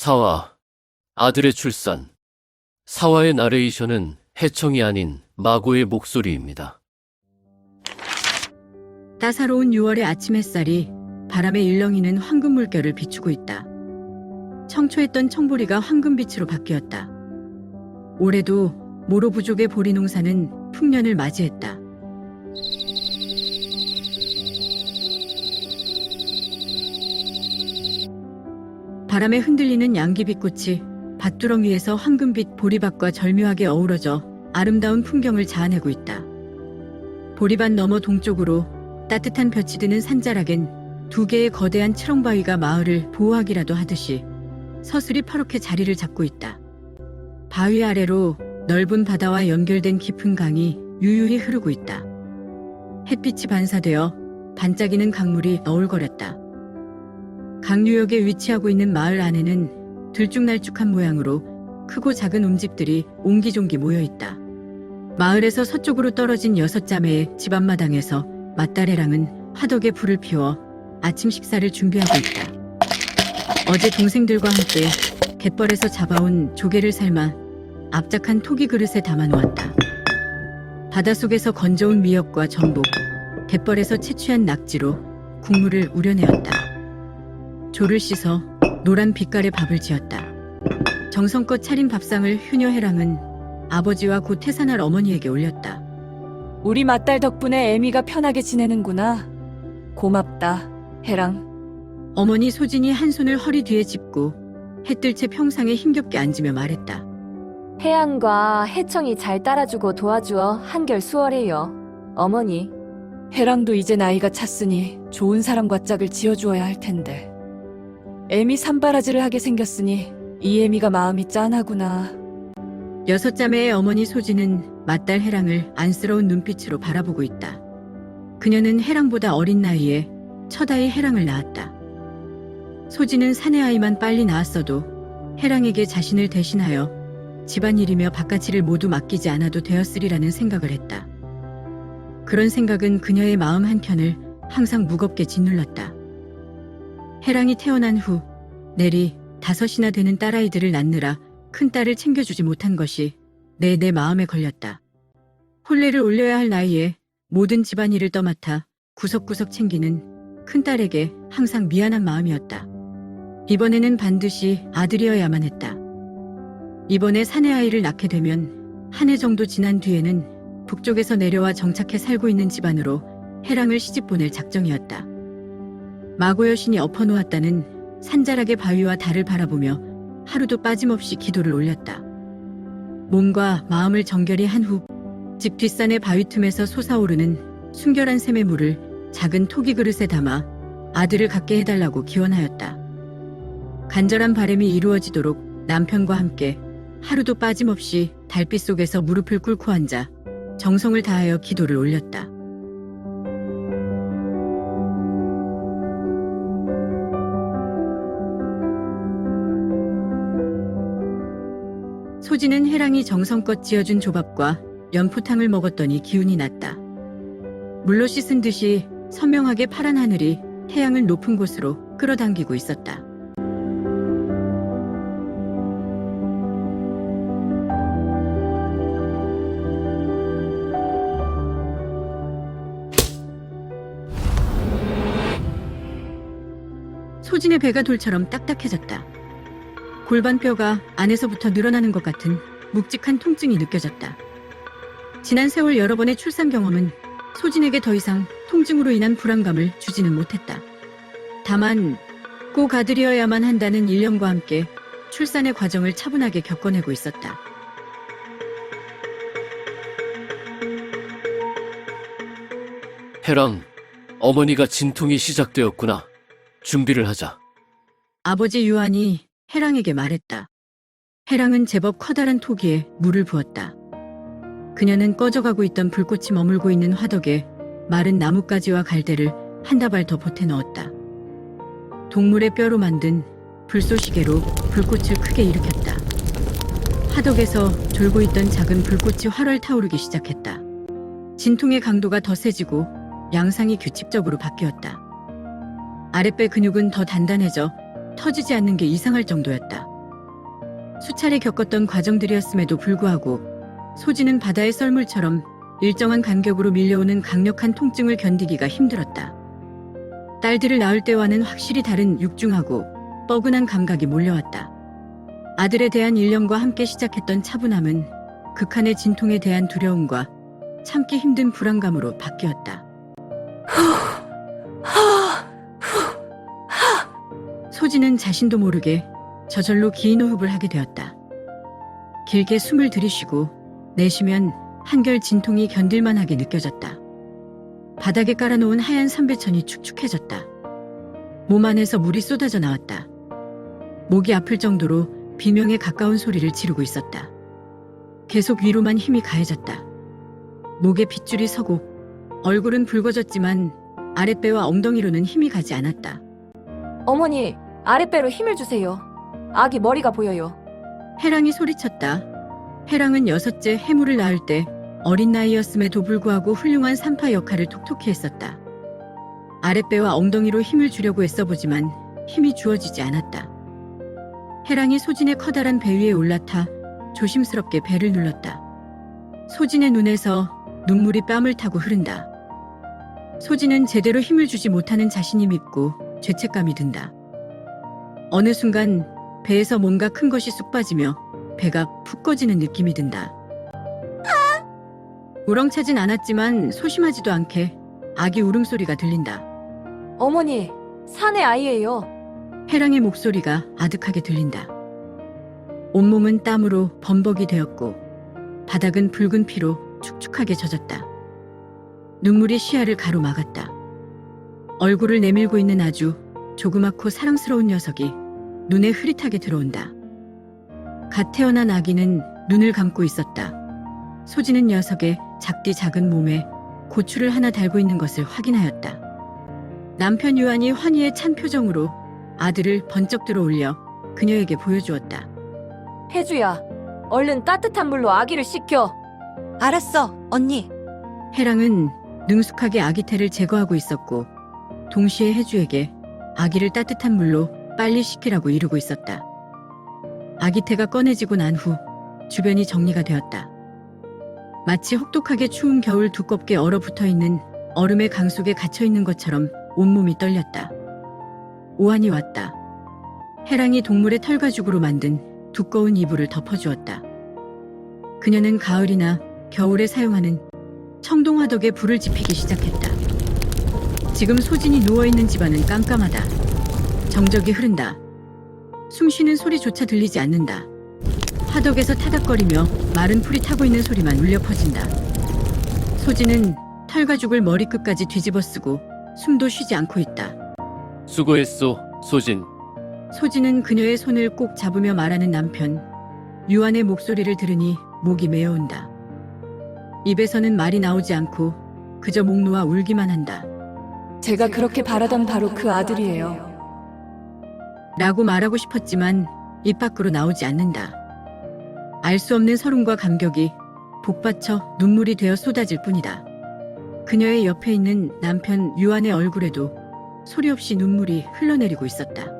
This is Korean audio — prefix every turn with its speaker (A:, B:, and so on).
A: 사화, 아들의 출산. 사화의 나레이션은 해청이 아닌 마고의 목소리입니다.
B: 따사로운 6월의 아침 햇살이 바람에 일렁이는 황금 물결을 비추고 있다. 청초했던 청보리가 황금빛으로 바뀌었다. 올해도 모로 부족의 보리 농사는 풍년을 맞이했다. 바람에 흔들리는 양귀비꽃이 밭두렁 위에서 황금빛 보리밭과 절묘하게 어우러져 아름다운 풍경을 자아내고 있다. 보리밭 너머 동쪽으로 따뜻한 볕이 드는 산자락엔 두 개의 거대한 트렁바위가 마을을 보호하기라도 하듯이 서슬이 파랗게 자리를 잡고 있다. 바위 아래로 넓은 바다와 연결된 깊은 강이 유유히 흐르고 있다. 햇빛이 반사되어 반짝이는 강물이 어울거렸다. 강유역에 위치하고 있는 마을 안에는 들쭉날쭉한 모양으로 크고 작은 움집들이 옹기종기 모여 있다. 마을에서 서쪽으로 떨어진 여섯 자매의 집 앞마당에서 맞다래랑은 화덕에 불을 피워 아침 식사를 준비하고 있다. 어제 동생들과 함께 갯벌에서 잡아온 조개를 삶아 압작한 토기 그릇에 담아놓았다. 바닷속에서 건져온 미역과 전복, 갯벌에서 채취한 낙지로 국물을 우려내었다. 조를 씻어 노란 빛깔의 밥을 지었다. 정성껏 차린 밥상을 효녀 해랑은 아버지와 곧 태산할 어머니에게 올렸다.
C: 우리 맏딸 덕분에 애미가 편하게 지내는구나. 고맙다, 해랑.
B: 어머니 소진이 한 손을 허리 뒤에 짚고 해뜰 채 평상에 힘겹게 앉으며 말했다.
D: 해안과 해청이 잘 따라주고 도와주어 한결 수월해요. 어머니,
C: 해랑도 이제 나이가 찼으니 좋은 사람과 짝을 지어주어야 할 텐데. 애미 산바라지를 하게 생겼으니 이 애미가 마음이 짠하구나.
B: 여섯 자매의 어머니 소진은 맏딸 해랑을 안쓰러운 눈빛으로 바라보고 있다. 그녀는 해랑보다 어린 나이에 첫 아이 해랑을 낳았다. 소진은 사내 아이만 빨리 낳았어도 해랑에게 자신을 대신하여 집안일이며 바깥일을 모두 맡기지 않아도 되었으리라는 생각을 했다. 그런 생각은 그녀의 마음 한켠을 항상 무겁게 짓눌렀다. 해랑이 태어난 후 내리 다섯이나 되는 딸아이들을 낳느라 큰 딸을 챙겨주지 못한 것이 내 내 마음에 걸렸다. 혼례를 올려야 할 나이에 모든 집안일을 떠맡아 구석구석 챙기는 큰 딸에게 항상 미안한 마음이었다. 이번에는 반드시 아들이어야만 했다. 이번에 사내 아이를 낳게 되면 한 해 정도 지난 뒤에는 북쪽에서 내려와 정착해 살고 있는 집안으로 해랑을 시집 보낼 작정이었다. 마고 여신이 엎어놓았다는 산자락의 바위와 달을 바라보며 하루도 빠짐없이 기도를 올렸다. 몸과 마음을 정결히 한 후 집 뒷산의 바위 틈에서 솟아오르는 순결한 샘의 물을 작은 토기 그릇에 담아 아들을 갖게 해달라고 기원하였다. 간절한 바람이 이루어지도록 남편과 함께 하루도 빠짐없이 달빛 속에서 무릎을 꿇고 앉아 정성을 다하여 기도를 올렸다. 소진은 해랑이 정성껏 지어준 조밥과 연포탕을 먹었더니 기운이 났다. 물로 씻은 듯이 선명하게 파란 하늘이 태양을 높은 곳으로 끌어당기고 있었다. 소진의 배가 돌처럼 딱딱해졌다. 골반뼈가 안에서부터 늘어나는 것 같은 묵직한 통증이 느껴졌다. 지난 세월 여러 번의 출산 경험은 소진에게 더 이상 통증으로 인한 불안감을 주지는 못했다. 다만 꼭 아들이어야만 한다는 일념과 함께 출산의 과정을 차분하게 겪어내고 있었다.
A: 해랑, 어머니가 진통이 시작되었구나. 준비를 하자.
B: 아버지 유한이 해랑에게 말했다. 해랑은 제법 커다란 토기에 물을 부었다. 그녀는 꺼져가고 있던 불꽃이 머물고 있는 화덕에 마른 나뭇가지와 갈대를 한 다발 더 보태 넣었다. 동물의 뼈로 만든 불쏘시개로 불꽃을 크게 일으켰다. 화덕에서 졸고 있던 작은 불꽃이 활활 타오르기 시작했다. 진통의 강도가 더 세지고 양상이 규칙적으로 바뀌었다. 아랫배 근육은 더 단단해져 터지지 않는 게 이상할 정도였다. 수차례 겪었던 과정들이었음에도 불구하고 소진은 바다의 썰물처럼 일정한 간격으로 밀려오는 강력한 통증을 견디기가 힘들었다. 딸들을 낳을 때와는 확실히 다른 육중하고 뻐근한 감각이 몰려왔다. 아들에 대한 일념과 함께 시작했던 차분함은 극한의 진통에 대한 두려움과 참기 힘든 불안감으로 바뀌었다. 소진은 자신도 모르게 저절로 긴 호흡을 하게 되었다. 길게 숨을 들이쉬고 내쉬면 한결 진통이 견딜만하게 느껴졌다. 바닥에 깔아놓은 하얀 삼배천이 축축해졌다. 몸 안에서 물이 쏟아져 나왔다. 목이 아플 정도로 비명에 가까운 소리를 지르고 있었다. 계속 위로만 힘이 가해졌다. 목에 핏줄이 서고 얼굴은 붉어졌지만 아랫배와 엉덩이로는 힘이 가지 않았다.
D: 어머니, 아랫배로 힘을 주세요. 아기 머리가 보여요.
B: 해랑이 소리쳤다. 해랑은 여섯째 해물을 낳을 때 어린 나이였음에도 불구하고 훌륭한 산파 역할을 톡톡히 했었다. 아랫배와 엉덩이로 힘을 주려고 애써보지만 힘이 주어지지 않았다. 해랑이 소진의 커다란 배 위에 올라타 조심스럽게 배를 눌렀다. 소진의 눈에서 눈물이 뺨을 타고 흐른다. 소진은 제대로 힘을 주지 못하는 자신이 밉고 죄책감이 든다. 어느 순간 배에서 뭔가 큰 것이 쑥 빠지며 배가 푹 꺼지는 느낌이 든다. 우렁차진 않았지만 소심하지도 않게 아기 울음소리가 들린다.
D: 어머니, 산의 아이예요.
B: 해랑의 목소리가 아득하게 들린다. 온몸은 땀으로 범벅이 되었고 바닥은 붉은 피로 축축하게 젖었다. 눈물이 시야를 가로막았다. 얼굴을 내밀고 있는 아주 조그맣고 사랑스러운 녀석이 눈에 흐릿하게 들어온다. 갓 태어난 아기는 눈을 감고 있었다. 소지는 녀석의 작디 작은 몸에 고추를 하나 달고 있는 것을 확인하였다. 남편 유한이 환희에 찬 표정으로 아들을 번쩍 들어올려 그녀에게 보여주었다.
D: 혜주야, 얼른 따뜻한 물로 아기를 씻겨.
E: 알았어, 언니.
B: 해랑은 능숙하게 아기 태를 제거하고 있었고 동시에 해주에게 아기를 따뜻한 물로 빨리 식히라고 이르고 있었다. 아기 태가 꺼내지고 난 후 주변이 정리가 되었다. 마치 혹독하게 추운 겨울 두껍게 얼어붙어 있는 얼음의 강 속에 갇혀 있는 것처럼 온몸이 떨렸다. 오한이 왔다. 해랑이 동물의 털 가죽으로 만든 두꺼운 이불을 덮어주었다. 그녀는 가을이나 겨울에 사용하는 청동화덕에 불을 지피기 시작했다. 지금 소진이 누워있는 집안은 깜깜하다. 정적이 흐른다. 숨쉬는 소리조차 들리지 않는다. 화덕에서 타닥거리며 마른 풀이 타고 있는 소리만 울려 퍼진다. 소진은 털가죽을 머리끝까지 뒤집어 쓰고 숨도 쉬지 않고 있다.
A: 수고했소, 소진.
B: 소진은 그녀의 손을 꼭 잡으며 말하는 남편. 유한의 목소리를 들으니 목이 메어온다. 입에서는 말이 나오지 않고 그저 목 놓아 울기만 한다.
C: 제가 그렇게 바라던 바로 그 아들이에요.
B: 라고 말하고 싶었지만 입 밖으로 나오지 않는다. 알 수 없는 서름과 감격이 복받쳐 눈물이 되어 쏟아질 뿐이다. 그녀의 옆에 있는 남편 유한의 얼굴에도 소리 없이 눈물이 흘러내리고 있었다.